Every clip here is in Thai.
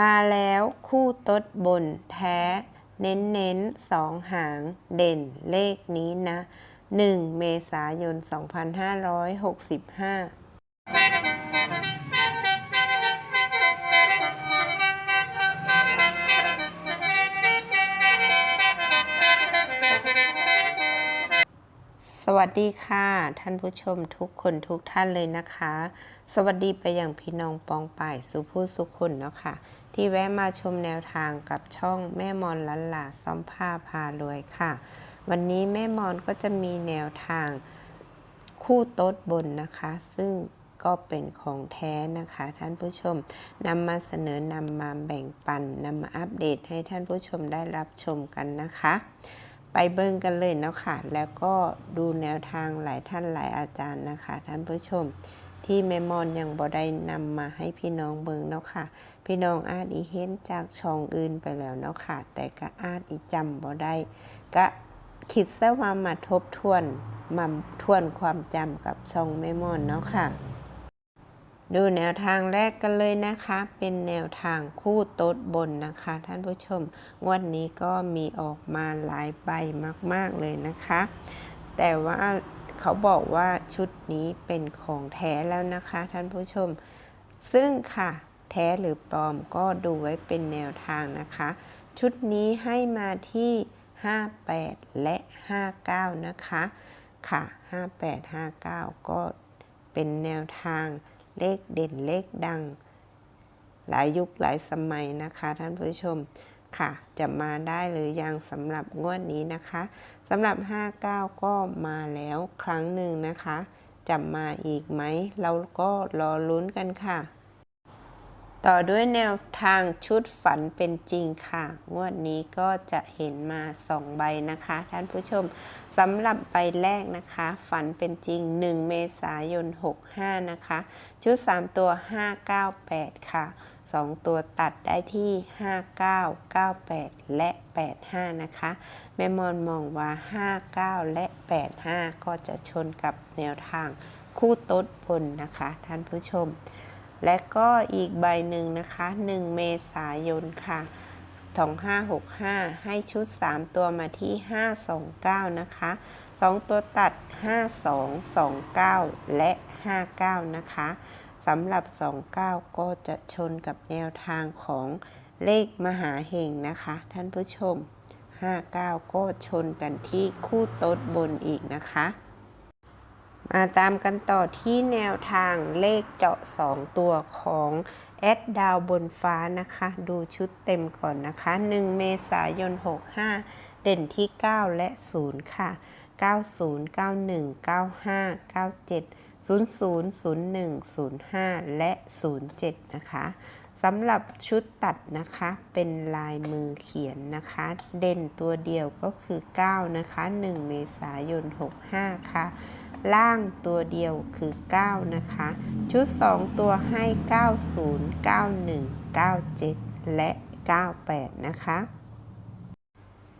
มาแล้วคู่ตดบนแท้ เน้นเน้นๆสองหางเด่นเลขนี้นะ 1 เมษายน 2565สวัสดีค่ะ ท่านผู้ชมทุกคนทุกท่านเลยนะคะ สวัสดีไปอย่างพี่น้องปองป่ายสุผู้สุคนเนาะค่ะ ที่แวะมาชมแนวทางกับช่องแม่มอนลันลาซ้อมผ้าพารวยค่ะ วันนี้แม่มอนก็จะมีแนวทางคู่โต๊ดบนนะคะ ซึ่งก็เป็นของแท้นะคะ ท่านผู้ชมนำมาเสนอนำมาแบ่งปันนำมาอัปเดตให้ท่านผู้ชมได้รับชมกันนะคะ ไปเบิ่งกันเลยเนาะค่ะ แล้วก็ดูแนวทางหลายท่านหลายอาจารย์นะคะ ท่านผู้ชม ที่แม่มอนยังบ่ได้นำมาให้พี่น้องเบิงเนาะค่ะ พี่น้องอาจอีเห็นจากช่องอื่นไปแล้วเนาะค่ะ แต่ก็อาจอีจำบ่ได้ก็คิดซะว่ามาทบทวนมาทวนความจำกับช่องแม่มอนเนาะค่ะ ดูแนวทางแรกกันเลยนะคะ เป็นแนวทางคู่โต๊ดบนนะคะ ท่านผู้ชมงวดนี้ก็มีออกมาหลายใบมาก ๆเลยนะคะ แต่ว่า เขาบอกว่าชุดนี้เป็นของแท้แล้วนะคะท่านผู้ชม ซึ่งค่ะ แท้หรือปลอมก็ดูไว้เป็นแนวทางนะคะ ชุดนี้ให้มาที่ 58 และ 59 นะคะค่ะ 58 59 ก็เป็นแนวทางเลขเด่นเลขดัง หลายยุคหลายสมัยนะคะท่านผู้ชม ค่ะ จะมาได้หรือยังสำหรับงวดนี้นะคะสำหรับ 59 ก็มาแล้วครั้งหนึ่งนะคะ จะมาอีกไหม เราก็รอลุ้นกันค่ะ ต่อด้วยแนวทางชุดฝันเป็นจริงค่ะ งวดนี้ก็จะเห็นมา 2 ใบนะคะ ท่านผู้ชมสำหรับใบแรกนะคะ ฝันเป็นจริง 1 เมษายน 65 นะคะ ชุด 3 ตัว 598 ค่ะ 2 ตัวตัดได้ที่ 59 98 และ 85 นะคะ แม่มอนมองว่า 59 และ 85 ก็จะชนกับแนวทางคู่ต๊ดบนนะคะ ท่านผู้ชม และก็อีกใบหนึ่งนะคะ 1 เมษายนค่ะ2565 ให้ชุด 3 ตัวมาที่ 529 นะคะ 2 ตัวตัด 5229 และ 59 นะคะ สำหรับ 29 ก็จะชนกับแนวทางของเลขมหาเฮงนะคะ ท่านผู้ชม 59 ก็ชนกันที่คู่โต๊ดบนอีกนะคะ มาตามกันต่อที่แนวทางเลขเจาะ 2 ตัวของแอดดาวบนฟ้านะคะ ดูชุดเต็มก่อนนะคะ 1 เมษายน 65 เด่นที่ 9 และ 0 ค่ะ 90 91 95 97 00 01 05 และ 07 นะคะสำหรับชุดตัดนะคะเป็นลายมือเขียนนะคะ เด่นตัวเดียวก็คือ 9 นะคะ 1 เมษายน 65 ค่ะ ล่างตัวเดียวคือ 9 นะคะ ชุด 2 ตัวให้ 90 91 97 และ 98 นะคะ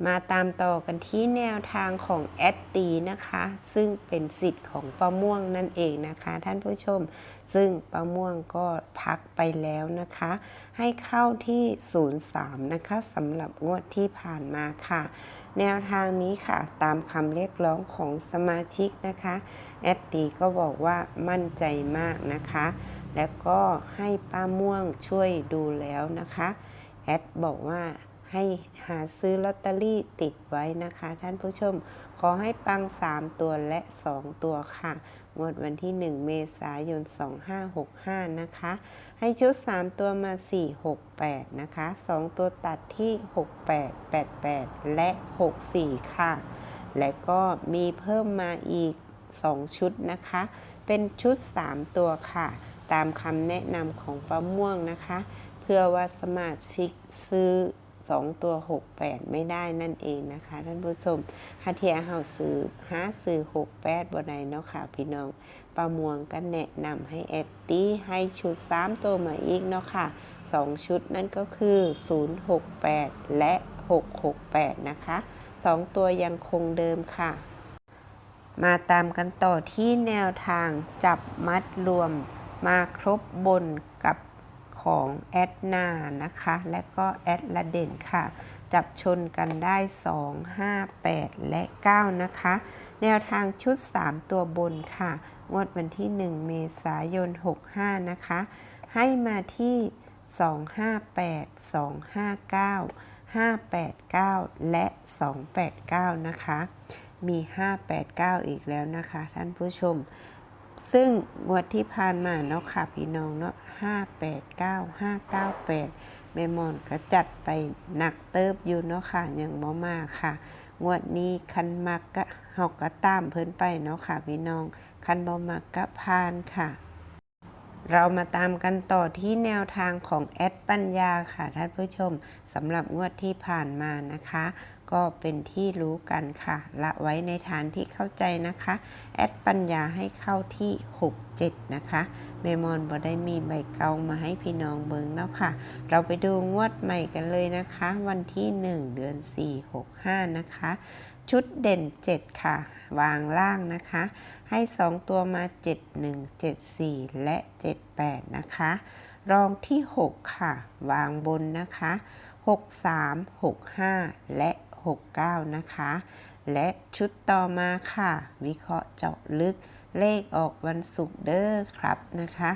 มาตามต่อกันที่แนวทางของแอดดีนะคะ ซึ่งเป็นสิทธิ์ของป้าม่วงนั่นเองนะคะ ท่านผู้ชม ซึ่งป้าม่วงก็พักไปแล้วนะคะ ให้เข้าที่ 03 นะคะสำหรับงวดที่ผ่านมาค่ะ แนวทางนี้ค่ะ ตามคำเรียกร้องของสมาชิกนะคะแอดดีก็บอกว่ามั่นใจมากนะคะ แล้วก็ให้ป้าม่วงช่วยดูแล้วนะคะแอดบอกว่า ให้หาซื้อลอตเตอรี่ติดไว้นะคะ ท่านผู้ชม ขอให้ปัง 3 ตัวและ 2 ตัวค่ะงวดวันที่ 1 เมษายน 2565 นะคะ ให้ชุด 3 ตัวมา 4 6 8 นะคะ 2 ตัวตัดที่ 68 88 และ 64 ค่ะ และก็มีเพิ่มมาอีก 2 ชุดนะคะ เป็นชุด 3 ตัวค่ะ ตามคำแนะนำของป้าม่วงนะคะ เพื่อว่าสมาชิกซื้อ 2 ตัว 68 ไม่ได้นั่นเองนะคะ ท่านผู้ชมหาเทียเฮาซื้อหาซื้อ68บ่ได้เนาะค่ะพี่น้องป้าม่วงก็แนะนำให้แอดตี้ให้ชุด 3 ตัวมาอีกเนาะค่ะ 2 ชุดนั่นก็คือ 068 และ 668 นะคะ 2 ตัวยังคงเดิมค่ะ มาตามกันต่อที่แนวทางจับมัดรวมมาครบบนกับ ของแอดนานะคะ และก็แอดละเด่นค่ะ จับชนกันได้ 2 5 8 และ 9 นะคะ แนวทางชุด 3 ตัวบนค่ะ งวดวันที่ 1 เมษายน 65 นะคะ ให้มาที่ 258 259 589 และ 289 นะคะ มี 589 อีกแล้วนะคะ ท่านผู้ชม ซึ่งงวดที่ผ่านมาเนาะค่ะพี่น้องเนาะ589 598แม่มอนก็จัดไปหนักเติบอยู่เนาะค่ะยังบ่มาค่ะ งวดนี้คันมักก็เฮาก็ตามเพิ่นไปเนาะค่ะพี่น้องคันบ่มักก็ผ่านค่ะ เรามาตามกันต่อที่แนวทางของแอดปัญญาค่ะท่านผู้ชมสำหรับงวดที่ผ่านมานะคะ ก็เป็นที่รู้กันค่ะ ละไว้ในฐานที่เข้าใจนะคะ แอดปัญญาให้เข้าที่ 67 นะคะเมมอนบอได้มีใบเกามาให้พี่น้องเบิงแล้วค่ะ เราไปดูงวดใหม่กันเลยนะคะ วันที่ 1 เดือน 4 65 นะคะ ชุดเด่น 7 ค่ะ วางล่างนะคะ ให้ 2 ตัวมา 71 74 และ 78 นะคะ รองที่ 6 ค่ะ วางบนนะคะ 63 65 และ 69 นะคะ และชุดต่อมาค่ะ วิเคราะห์เจาะลึกเลขออกวันศุกร์เด้อครับนะคะ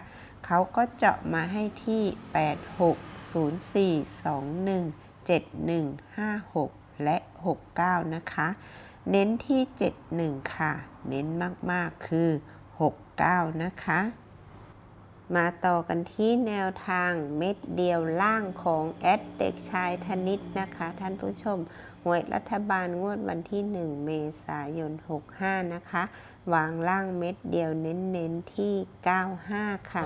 เขาก็เจาะมาให้ที่ 86 04 21 71 56 และ 69 นะคะ เน้นที่ 71 ค่ะ เน้นมาก ๆ คือ 69 นะคะ มาต่อกันที่แนวทางเม็ดเดียวล่างของแอดเด็กชายธนิตนะคะ ท่านผู้ชมหวยรัฐบาลงวดวันที่ 1 เมษายน 65 นะคะ วางล่างเม็ดเดียวเน้นๆที่ 95 ค่ะ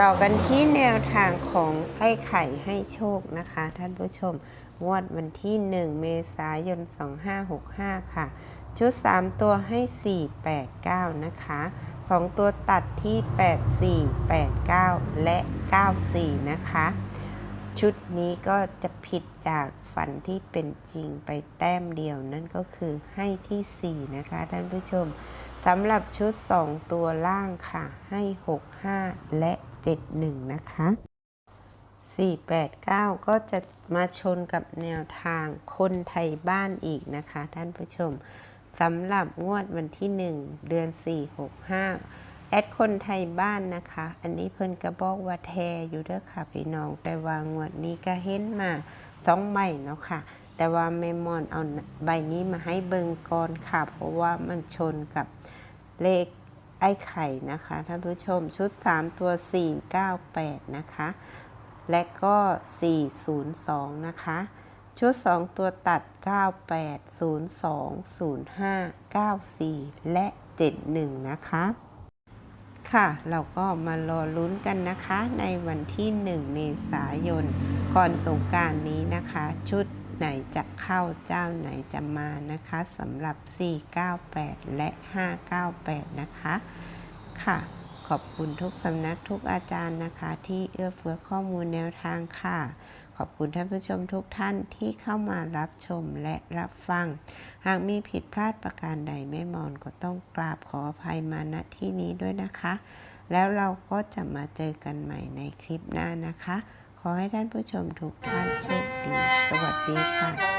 ต่อกันที่แนวทางของไอ้ไข่ให้โชคนะคะ ท่านผู้ชม งวดวันที่ 1 เมษายน 2565 ค่ะ ชุด 3 ตัวให้ 489 นะคะ 2 ตัวตัดที่ 84 89 และ 94 นะคะ ชุดนี้ก็จะผิดจากฝันที่เป็นจริงไปแต้มเดียว นั่นก็คือให้ที่ 4 นะคะ ท่านผู้ชมสำหรับชุด 2 ตัวล่างค่ะ ให้ 65 และ 71 นะคะ 489 ก็จะมาชนกับแนวทางคนไทยบ้านอีกนะคะ ท่านผู้ชมสำหรับงวดวันที่ 1 เดือน 465 แอดคนไทยบ้านนะคะ อันนี้เพิ่นก็บอกว่าแทอยู่เด้อค่ะพี่น้อง แต่ว่างวดนี้ก็เห็นมาสองใบเนาะค่ะ แต่ว่าเมมอนเอาใบนี้มาให้เบิงก่อนค่ะ เพราะว่ามันชนกับเลขไอ้ไข่นะคะ ท่านผู้ชมชุด 3 ตัว 498 นะคะ และก็ 402 นะคะ ชุด 2 ตัวตัด 98 02 05 94 และ 71 นะคะ ค่ะ เราก็มารอลุ้นกันนะคะ ในวันที่ 1 เมษายน ก่อนสงการนี้นะคะ ชุดไหนจะเข้าเจ้าไหนจะมานะคะสำหรับ 498 และ 598 นะคะ ค่ะ ขอบคุณทุกสำนักทุกอาจารย์นะคะ ที่เอื้อเฟื้อข้อมูลแนวทางค่ะ ขอบคุณท่านผู้ชมทุกท่านที่เข้ามารับชมและรับฟัง หากมีผิดพลาดประการใดไม่มอนก็ต้องกราบขออภัยมาณที่นี้ด้วยนะคะ แล้วเราก็จะมาเจอกันใหม่ในคลิปหน้านะคะ ขอให้ท่านผู้ชมทุกท่านโชคดี สวัสดีค่ะ